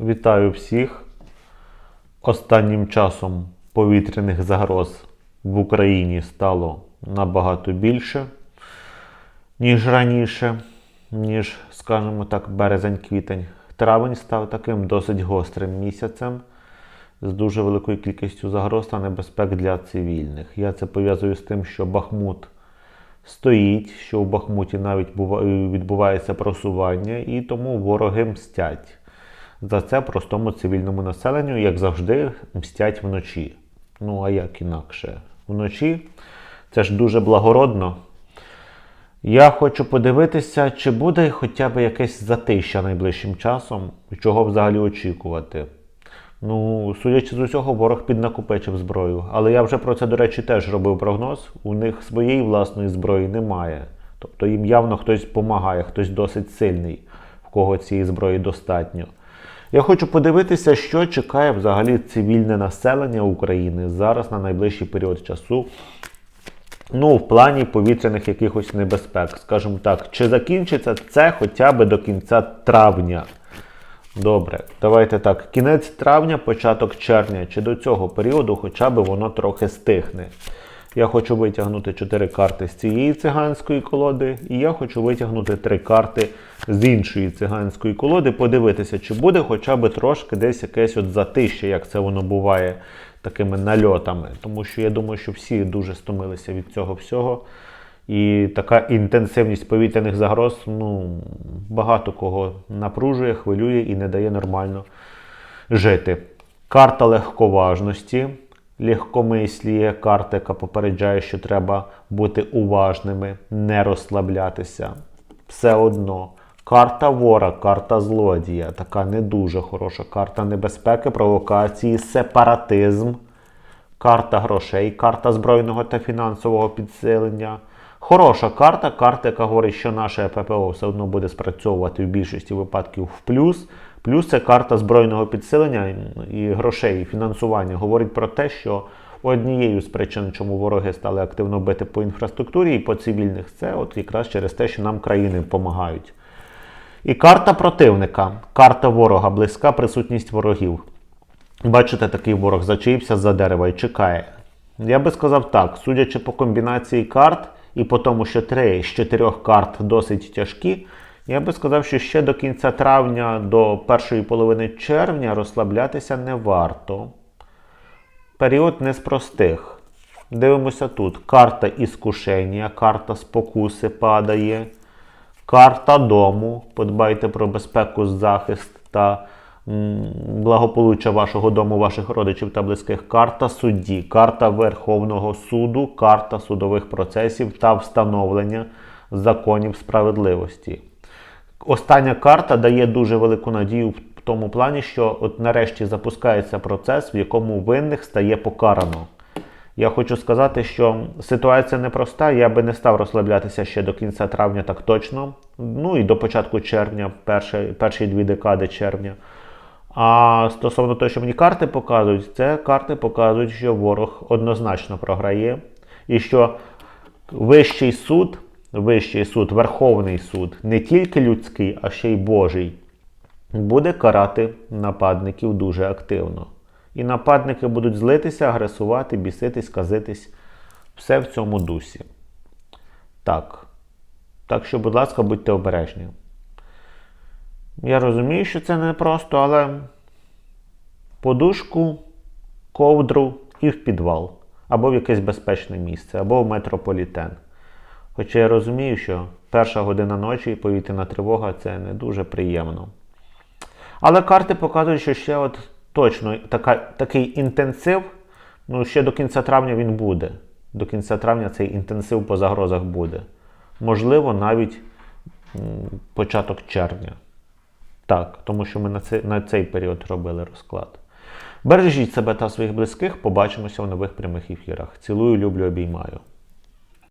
Вітаю всіх. Останнім часом повітряних загроз в Україні стало набагато більше, ніж раніше, ніж, скажімо так, березень-квітень. Травень став таким досить гострим місяцем з дуже великою кількістю загроз та небезпек для цивільних. Я це пов'язую з тим, що Бахмут стоїть, що в Бахмуті навіть відбувається просування, і тому вороги мстять. За це простому цивільному населенню, як завжди, мстять вночі. Ну а як інакше? Вночі це ж дуже благородно. Я хочу подивитися, чи буде хоча б якесь затища найближчим часом, чого взагалі очікувати. Ну, судячи з усього, ворог піднакопичив зброю. Але я вже про це, до речі, теж робив прогноз. У них своєї власної зброї немає. Тобто їм явно хтось допомагає, хтось досить сильний, в кого цієї зброї достатньо. Я хочу подивитися, що чекає взагалі цивільне населення України зараз на найближчий період часу. Ну, в плані повітряних якихось небезпек, скажімо так, чи закінчиться це хоча б до кінця травня? Добре, давайте так. Кінець травня, початок червня, чи до цього періоду хоча б воно трохи стихне. Я хочу витягнути 4 карти з цієї циганської колоди, і я хочу витягнути 3 карти з іншої циганської колоди, подивитися, чи буде хоча б трошки десь якесь от затище, як це воно буває такими нальотами. Тому що я думаю, що всі дуже стомилися від цього всього. І така інтенсивність повітряних загроз ну, багато кого напружує, хвилює і не дає нормально жити. Карта легковажності, легкомисліє, карта, яка попереджає, що треба бути уважними, не розслаблятися. Все одно. Карта вора, карта злодія, така не дуже хороша карта небезпеки, провокації, сепаратизм, карта грошей, карта збройного та фінансового підсилення. Хороша карта, карта, яка говорить, що наше ППО все одно буде спрацьовувати в більшості випадків в плюс. Плюс це карта збройного підсилення і грошей, і фінансування. Говорить про те, що однією з причин, чому вороги стали активно бити по інфраструктурі і по цивільних, це от якраз через те, що нам країни допомагають. І карта противника, карта ворога, близька присутність ворогів. Бачите, такий ворог зачаївся за дерева і чекає. Я би сказав так, судячи по комбінації карт і по тому, що три з чотирьох карт досить тяжкі, я би сказав, що ще до кінця травня, до першої половини червня розслаблятися не варто. Період не з простих. Дивимося тут. Карта іскушення, карта спокуси падає. Карта дому. Подбайте про безпеку, захист та благополуччя вашого дому, ваших родичів та близьких. Карта судді, карта Верховного суду, карта судових процесів та встановлення законів справедливості. Остання карта дає дуже велику надію в тому плані, що от нарешті запускається процес, в якому винних стає покарано. Я хочу сказати, що ситуація непроста. Я би не став розслаблятися ще до кінця травня, так точно. Ну і до початку червня, перші, перші дві декади червня. А стосовно того, що мені карти показують, це карти показують, що ворог однозначно програє. І що вищий суд, вищий суд, Верховний суд, не тільки людський, а ще й Божий, буде карати нападників дуже активно. І нападники будуть злитися, агресувати, біситись, казитись. Все в цьому дусі. Так. Так що, будь ласка, будьте обережні. Я розумію, що це не просто, але подушку, ковдру і в підвал, або в якесь безпечне місце, або в метрополітен. Хоча я розумію, що перша година ночі і повітряна тривога це не дуже приємно. Але карти показують, що ще от точно така, такий інтенсив, ну ще до кінця травня він буде. До кінця травня цей інтенсив по загрозах буде. Можливо, навіть м, початок червня. Так, тому що ми на цей, на цей період робили розклад. Бережіть себе та своїх близьких. Побачимося в нових прямих ефірах. Цілую, люблю, обіймаю.